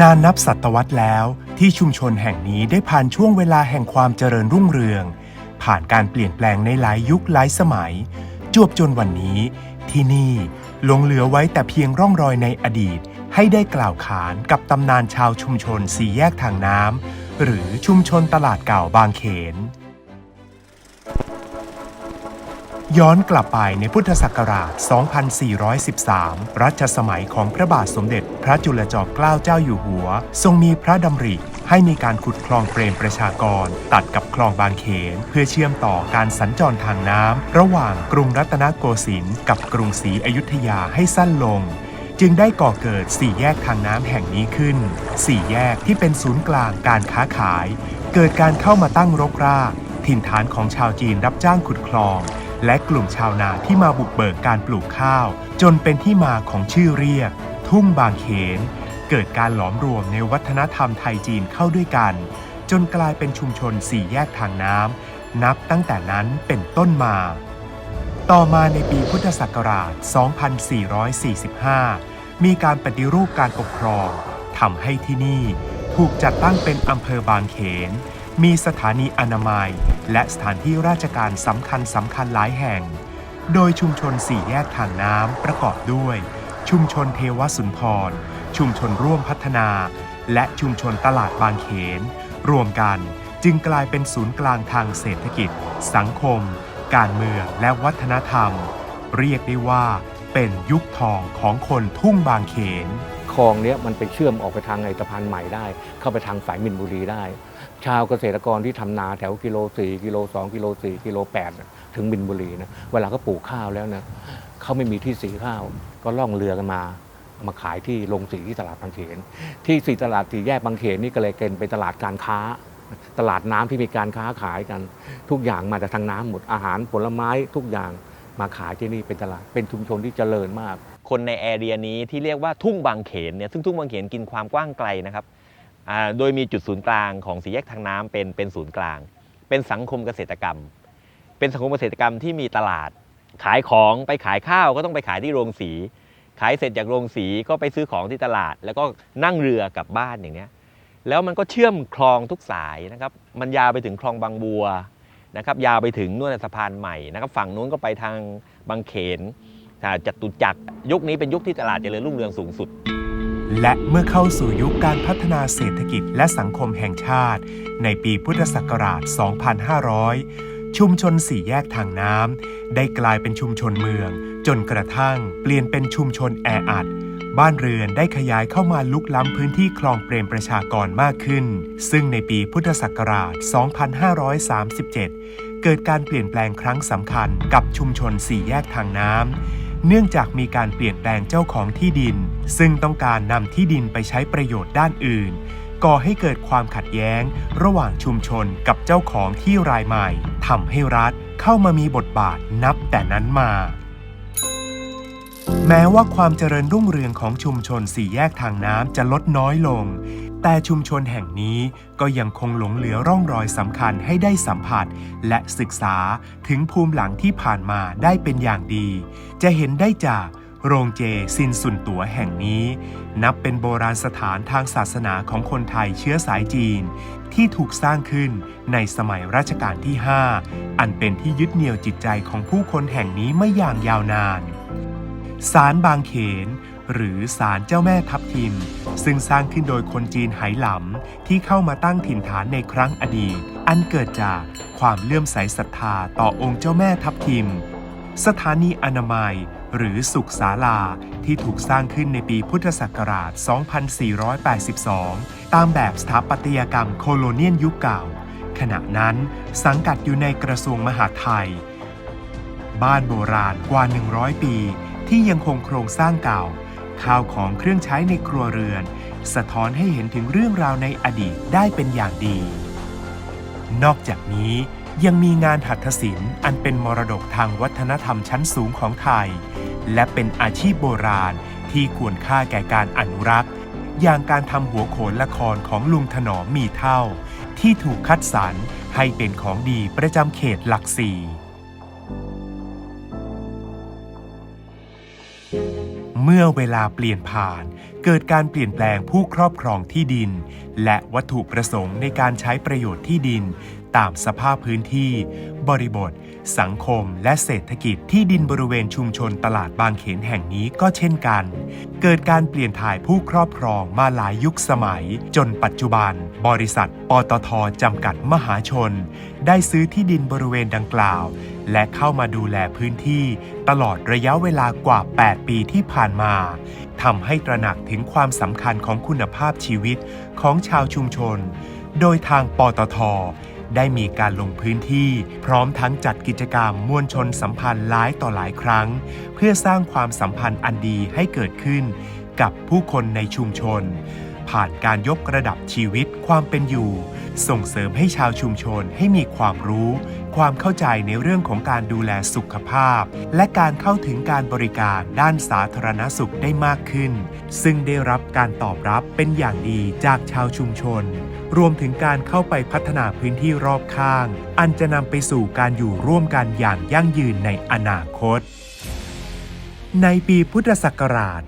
นานนับศตวรรษแล้วที่ชุมชนแห่งนี้ได้ผ่านช่วงเวลาแห่งความเจริญรุ่งเรือง ผ่านการเปลี่ยนแปลงในหลายยุคหลายสมัย จวบจนวันนี้ ที่นี่หลงเหลือไว้แต่เพียงร่องรอยในอดีต ให้ได้กล่าวขานกับตำนานชาวชุมชนสี่แยกทางน้ำหรือชุมชนตลาดเก่าบางเขน ย้อนกลับไปในพุทธศักราช 2413 รัชสมัยของพระบาทสมเด็จ พระจุลจอมเกล้าเจ้าอยู่หัว ทรงมีพระดำริให้มีการขุดคลองเปรมประชากร ตัดกับคลองบางเขน เพื่อเชื่อมต่อการสัญจรทางน้ำระหว่างกรุงรัตนโกสินทร์กับกรุงศรีอยุธยาให้สั้นลง จึงได้ก่อเกิดสี่แยกทางน้ำแห่งนี้ขึ้นสี่แยกที่เป็นศูนย์กลางการค้าขาย เกิดการเข้ามาตั้งรกรากถิ่นฐานของชาวจีนรับจ้างขุดคลอง และกลุ่มชาวนาที่มาบุกเบิกการปลูกข้าว จนเป็นที่มาของชื่อเรียก ทุ่งบางเขน เกิดการหลอมรวมในวัฒนธรรมไทยจีนเข้าด้วยกัน จนกลายเป็นชุมชนสี่แยกทางน้ำนับตั้งแต่นั้นเป็นต้นมา ต่อมาในปีพุทธศักราช 2445 มีการปฏิรูปการปกครองทำให้ที่นี่ถูกจัดตั้งเป็นอำเภอบางเขน มีสถานีอนามัย และสถานที่ราชการสำคัญสำคัญหลายแห่ง โดยชุมชนสี่แยกทางน้ำประกอบด้วย ชุมชนเทวสุนทร ชุมชนร่วมพัฒนา และชุมชนตลาดบางเขน รวมกันจึงกลายเป็นศูนย์กลางทางเศรษฐกิจ สังคม การเมืองและวัฒนธรรม เรียกได้ว่าเป็นยุคทองของคนทุ่งบางเขน คลองนี้มันไปเชื่อมออกไปทางไอสะพานใหม่ได้ เข้าไปทางสายมินบุรีได้ ชาวเกษตรกรที่ทำนาแถวกิโล4กิโล2กิโล4กิโล8น่ะถึงมินบุรีนะเวลาเขาปลูกข้าวแล้วนะเขาไม่มีที่สีข้าว ก็ล่องเรือกันมามาขายที่โรงสีที่ตลาดบางเขน ที่สีตลาดสีแยกบางเขนนี่ก็เลยเป็นเป็นตลาดการค้า ตลาดน้ำที่มีการค้าขายกัน ทุกอย่างมาจากทางน้ำหมดอาหารผลไม้ทุกอย่างมาขายที่นี่เป็นตลาดเป็นชุมชนที่เจริญมาก คนในแอเรียนี้ที่เรียกว่าทุ่งบางเขนเนี่ยซึ่งทุ่งบางเขนกินความกว้างไกลนะครับโดยมีจุดศูนย์กลางของสีแยกทางน้ำเป็นเป็นศูนย์กลาง เป็นสังคมเกษตรกรรม เป็นสังคมเกษตรกรรมที่มีตลาด ขายของไปขายข้าวก็ต้องไปขายที่โรงสี ขายเสร็จจากโรงสีก็ไปซื้อของที่ตลาด แล้วก็นั่งเรือกลับบ้านอย่างเนี้ยแล้วมันก็เชื่อมคลองทุกสายนะครับมันยาวไปถึงคลองบางบัวนะครับยาวไปถึงนู่นนสะพานใหม่นะครับฝั่งนู้นก็ไปทางบางเขน จตุจักรยุคนี้เป็นยุคที่ตลาดเจริญรุ่งเรืองสูงสุด และเมื่อเข้าสู่ยุคการพัฒนาเศรษฐกิจและสังคมแห่งชาติ ในปีพุทธศักราช 2500 ชุมชนสี่แยกทางน้ำได้กลายเป็นชุมชนเมือง จนกระทั่งเปลี่ยนเป็นชุมชนแออัดบ้านเรือนได้ขยายเข้ามาลุกล้ำพื้นที่คลองเปรมประชากรมากขึ้น ซึ่งในปีพุทธศักราช 2537 เกิดการเปลี่ยนแปลงครั้งสำคัญกับชุมชนสี่แยกทางน้ำ เนื่องจากมีการเปลี่ยนแปลงเจ้าของที่ดิน ซึ่งต้องการนำที่ดินไปใช้ประโยชน์ด้านอื่น ก่อให้เกิดความขัดแย้ง ระหว่างชุมชนกับเจ้าของที่รายใหม่ทำให้รัฐเข้ามามีบทบาทนับแต่นั้นมา แม้ว่าความเจริญรุ่งเรืองของชุมชนสี่แยกทางน้ำจะลดน้อยลง แต่ชุมชนแห่งนี้ก็ยังคงหลงเหลือร่องรอยสำคัญให้ได้สัมผัส และศึกษาถึงภูมิหลังที่ผ่านมาได้เป็นอย่างดี จะเห็นได้จากโรงเจซินสุนตัวแห่งนี้ นับเป็นโบราณสถานทางศาสนาของคนไทยเชื้อสายจีน ที่ถูกสร้างขึ้นในสมัยรัชกาลที่ 5 อันเป็นที่ยึดเหนี่ยวจิตใจของผู้คนแห่งนี้ไม่อย่างยาวนาน ศาลบางเขน หรือศาลเจ้าแม่ทับทิม ซึ่งสร้างขึ้นโดยคนจีนไหหลำที่เข้ามาตั้งถิ่นฐานในครั้งอดีต อันเกิดจากความเลื่อมใสศรัทธาต่อองค์เจ้าแม่ทับทิม สถานีอนามัย หรือสุขศาลาที่ถูกสร้างขึ้นในปีพุทธศักราช 2482 ตามแบบสถาปัตยกรรมโคโลเนียนยุคเก่า ขณะนั้นสังกัดอยู่ในกระทรวงมหาดไทย บ้านโบราณกว่า 100 ปีที่ยังคงโครงสร้างเก่า ข้าวของเครื่องใช้ในครัวเรือน สะท้อนให้เห็นถึงเรื่องราวในอดีตได้เป็นอย่างดี นอกจากนี้ยังมีงานหัตถศิลป์อันเป็นมรดกทางวัฒนธรรมชั้นสูงของไทย และเป็นอาชีพโบราณที่ควรค่าแก่การอนุรักษ์ อย่างการทำหัวโขนละครของลุงถนอมมีเท่า ที่ถูกคัดสรรให้เป็นของดีประจำเขตหลักสี่ เมื่อเวลาเปลี่ยนผ่าน เกิดการเปลี่ยนแปลงผู้ครอบครองที่ดิน และวัตถุประสงค์ในการใช้ประโยชน์ที่ดิน ตามสภาพพื้นที่ บริบท สังคม และเศรษฐกิจที่ดินบริเวณชุมชนตลาดบางเขนแห่งนี้ก็เช่นกัน เกิดการเปลี่ยนถ่ายผู้ครอบครองมาหลายยุคสมัย จนปัจจุบัน บริษัท ปตทจำกัดมหาชน ได้ซื้อที่ดินบริเวณดังกล่าว และเข้ามาดูแลพื้นที่ ตลอดระยะเวลากว่า 8 ปีที่ผ่านมา ทำให้ตระหนักถึงความสำคัญของคุณภาพชีวิตของชาวชุมชน โดยทางปตท ได้มีการลงพื้นที่ พร้อมทั้งจัดกิจกรรมมวลชนสัมพันธ์หลายต่อหลายครั้ง เพื่อสร้างความสัมพันธ์อันดีให้เกิดขึ้น กับผู้คนในชุมชน ผ่านการยกระดับชีวิตความเป็นอยู่ ส่งเสริมให้ชาวชุมชนให้มีความรู้ ความเข้าใจในเรื่องของการดูแลสุขภาพ และการเข้าถึงการบริการด้านสาธารณสุขได้มากขึ้น ซึ่งได้รับการตอบรับเป็นอย่างดีจากชาวชุมชน รวมถึงการเข้าไปพัฒนาพื้นที่รอบข้าง อันจะนำไปสู่การอยู่ร่วมกันอย่างยั่งยืนในอนาคต ในปีพุทธศักราช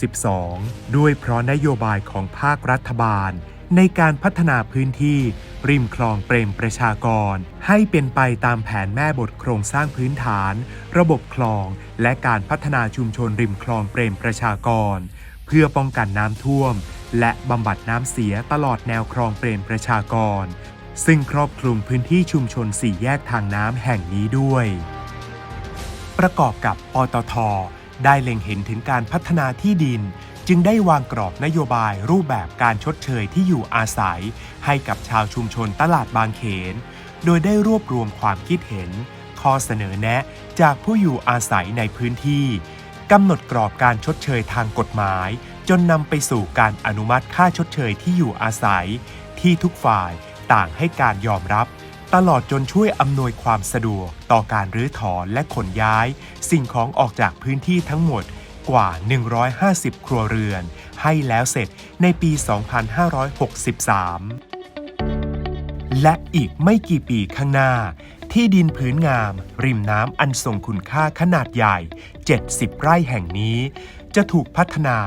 2562 ด้วยเพราะนโยบายของภาครัฐบาล ในการพัฒนาพื้นที่ ริมคลองเปรมประชากร ให้เป็นไปตามแผนแม่บทโครงสร้างพื้นฐาน ระบบคลอง และการพัฒนาชุมชนริมคลองเปรมประชากร เพื่อป้องกันน้ำท่วม และบำบัดน้ำเสียตลอดแนวคลองเปรมประชากร ซึ่งครอบคลุมพื้นที่ชุมชนสี่แยกทางน้ำแห่งนี้ด้วย ประกอบกับปตท ได้เล็งเห็นถึงการพัฒนาที่ดิน จึงได้วางกรอบนโยบายรูปแบบการชดเชยที่อยู่อาศัย ให้กับชาวชุมชนตลาดบางเขน โดยได้รวบรวมความคิดเห็น ข้อเสนอแนะจากผู้อยู่อาศัยในพื้นที่กำหนดกรอบการชดเชยทางกฎหมาย จนนำไปสู่การอนุมัติค่าชดเชยที่อยู่อาศัย ที่ทุกฝ่ายต่างให้การยอมรับ ตลอดจนช่วยอำนวยความสะดวก ต่อการรื้อถอนและขนย้าย สิ่งของออกจากพื้นที่ทั้งหมดกว่า 150 ครัวเรือน ให้แล้วเสร็จในปี 2563 และอีกไม่กี่ปีข้างหน้า ที่ดินพื้นงาม ริมน้ำอันทรงคุณค่าขนาดใหญ่ 70 ไร่แห่งนี้ จะถูกพัฒนา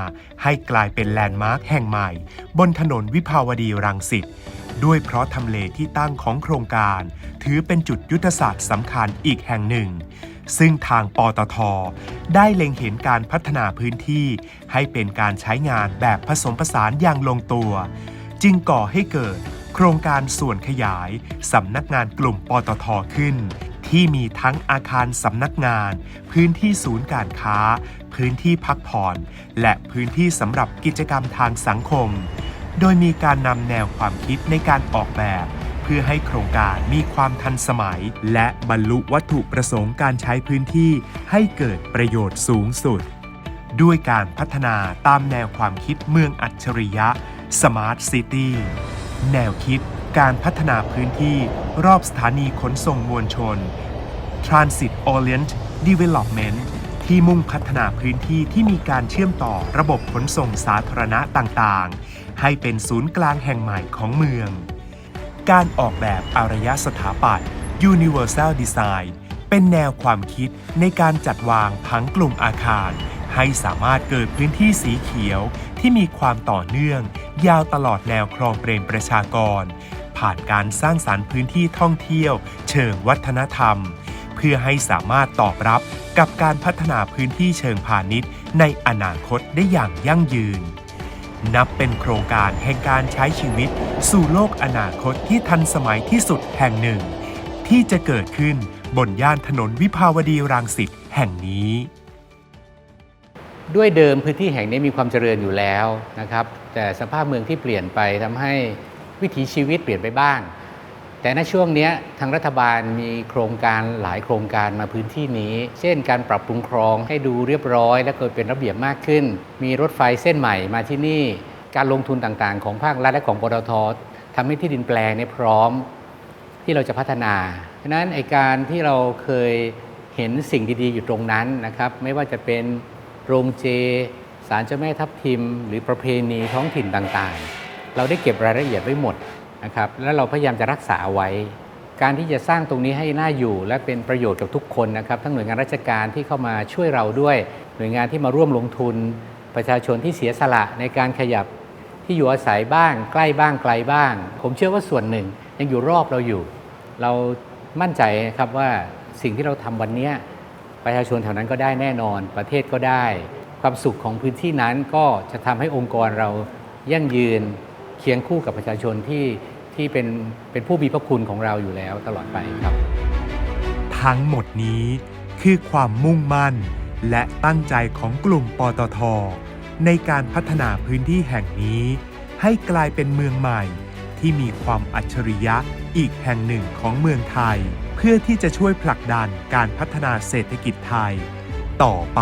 ให้กลายเป็นแลนด์มาร์คแห่งใหม่ บนถนนวิภาวดีรังสิต ด้วยเพราะทำเลที่ตั้งของโครงการ ถือเป็นจุดยุทธศาสตร์สำคัญอีกแห่งหนึ่ง ซึ่งทางปตท ได้เล็งเห็นการพัฒนาพื้นที่ ให้เป็นการใช้งานแบบผสมผสานอย่างลงตัว จึงก่อให้เกิดโครงการส่วนขยายสำนักงานกลุ่มปตทขึ้นที่มีทั้งอาคารสำนักงาน พื้นที่ศูนย์การค้า พื้นที่พักผ่อน และพื้นที่สำหรับกิจกรรมทางสังคม โดยมีการนำแนวความคิดในการออกแบบ เพื่อให้โครงการมีความทันสมัย และบรรลุวัตถุประสงค์การใช้พื้นที่ให้เกิดประโยชน์สูงสุด ด้วยการพัฒนาตามแนวความคิดเมืองอัจฉริยะ Smart City แนวคิดการพัฒนาพื้นที่รอบสถานีขนส่งมวลชน Transit Orient Development ที่มุ่งพัฒนาพื้นที่ที่มีการเชื่อมต่อระบบขนส่งสาธารณะต่างๆ ให้เป็นศูนย์กลางแห่งใหม่ของเมือง การออกแบบอารยสถาปัตย์ Universal Design เป็นแนวความคิดในการจัดวางผังกลุ่มอาคาร ให้สามารถเกิดพื้นที่สีเขียวที่มีความต่อเนื่อง ยาวตลอดแนวคลองเปรมประชากร ผ่านการสร้างสารรค์พื้นที่ท่องเที่ยว เชิงวัฒนธรรม เพื่อให้สามารถตอบรับกับการพัฒนาพื้นที่เชิงพาณิชย์ ในอนาคตได้อย่างยั่งยืน นับเป็นโครงการแห่งการใช้ชีวิตสู่โลกอนาคตที่ทันสมัยที่สุดแห่งหนึ่ง ที่จะเกิดขึ้นบนย่านถนนวิภาวดีรังสิตแห่งนี้ ด้วยเดิมพื้นที่แห่งนี้มีความเจริญอยู่แล้วนะครับ แต่สภาพเมืองที่เปลี่ยนไปทำให้วิถีชีวิตเปลี่ยนไปบ้าง แต่ในช่วงนี้ทางรัฐบาลมีโครงการหลายโครงการมาพื้นที่นี้ เช่นการปรับปรุงคลองให้ดูเรียบร้อย และเกิดเป็นระเบียบมากขึ้น มีรถไฟเส้นใหม่มาที่นี่ การลงทุนต่างๆ ของภาครัฐและของปตททำให้ที่ดินแปลงเนี่ยพร้อมที่เราจะพัฒนาฉะนั้นไอการที่เราเคยเห็นสิ่งดีๆ อยู่ตรงนั้นนะครับ ไม่ว่าจะเป็นโรงเจศาลเจ้าแม่ทับทิม หรือประเพณีท้องถิ่นต่างๆ เราได้เก็บรายละเอียดไว้หมด นะครับแล้วเราพยายามจะรักษาไว้ การที่จะสร้างตรงนี้ให้น่าอยู่ และเป็นประโยชน์กับทุกคนนะครับทั้งหน่วยงานราชการที่เข้ามาช่วยเราด้วย หน่วยงานที่มาร่วมลงทุน ประชาชนที่เสียสละในการขยับที่อยู่อาศัยบ้าง ใกล้บ้างไกลบ้าง ผมเชื่อว่าส่วนหนึ่งยังอยู่รอบเราอยู่ เรามั่นใจครับว่าสิ่งที่เราทำวันนี้ประชาชนแถวนั้นก็ได้แน่นอน ประเทศก็ได้ ความสุขของพื้นที่นั้นก็จะทำให้องค์กรเรายั่งยืน เคียงคู่กับประชาชนที่ที่เป็นเป็นผู้มีพระคุณของเราอยู่แล้วตลอดไปครับ ทั้งหมดนี้คือความมุ่งมั่น และตั้งใจของกลุ่มปตท ในการพัฒนาพื้นที่แห่งนี้ ให้กลายเป็นเมืองใหม่ ที่มีความอัจฉริยะอีกแห่งหนึ่งของเมืองไทย เพื่อที่จะช่วยผลักดันการพัฒนาเศรษฐกิจไทย ต่อไป